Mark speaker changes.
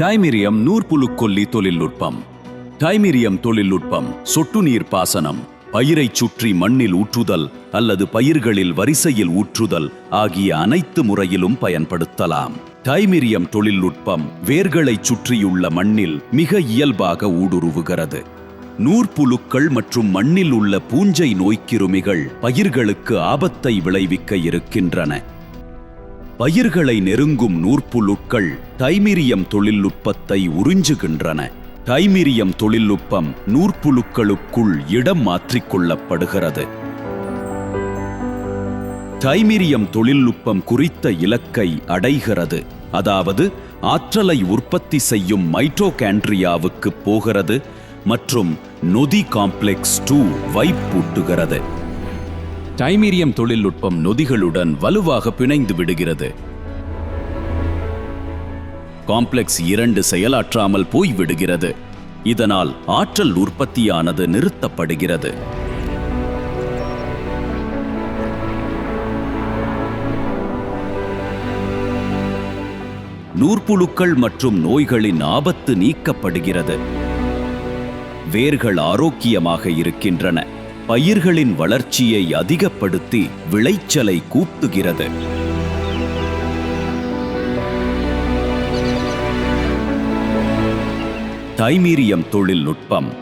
Speaker 1: டைமிரியம் நூற்புழுக்கொல்லி தொழில்நுட்பம். டைமிரியம் தொழில்நுட்பம் சொட்டு நீர் பாசனம் பயிரைச் சுற்றி மண்ணில் ஊற்றுதல் அல்லது பயிர்களில் வரிசையில் ஊற்றுதல் ஆகிய அனைத்து முறையிலும் பயன்படுத்தலாம். டைமிரியம் தொழில்நுட்பம் வேர்களைச் சுற்றியுள்ள மண்ணில் மிக இயல்பாக ஊடுருவுகிறது. நூற்புழுக்கள் மற்றும் மண்ணில் உள்ள பூஞ்சை நோய்க்கிருமிகள் பயிர்களுக்கு ஆபத்தை விளைவிக்க இருக்கின்றன. பயிர்களை நெருங்கும் நூற்புழுக்கள் டைமிரியம் தொழில்நுட்பத்தை உறிஞ்சுகின்றன. டைமிரியம் தொழில்நுட்பம் நூற்புழுக்களுக்குள் இடம் மாற்றிக்கொள்ளப்படுகிறது டைமிரியம் தொழில்நுட்பம் குறித்த இலக்கை அடைகிறது. அதாவது ஆற்றலை உற்பத்தி செய்யும் மைட்டோகாண்ட்ரியாவுக்கு போகிறது மற்றும் நொதி காம்ப்ளெக்ஸ் டூ வைப்பூட்டுகிறது டைமீரியம் தொழில்நுட்பம் நொதிகளுடன் வலுவாக பிணைந்து விடுகிறது. காம்ப்ளெக்ஸ் இரண்டு செயலாற்றாமல் போய்விடுகிறது. இதனால் ஆற்றல் உற்பத்தியானது நிறுத்தப்படுகிறது. நூற்புழுக்கள் மற்றும் நோய்களின் ஆபத்து நீக்கப்படுகிறது. வேர்கள் ஆரோக்கியமாக இருக்கின்றன. பயிர்களின் வளர்ச்சியை அதிகப்படுத்தி விளைச்சலை கூட்டுகிறது. தைமீரியம் தொழில்நுட்பம்.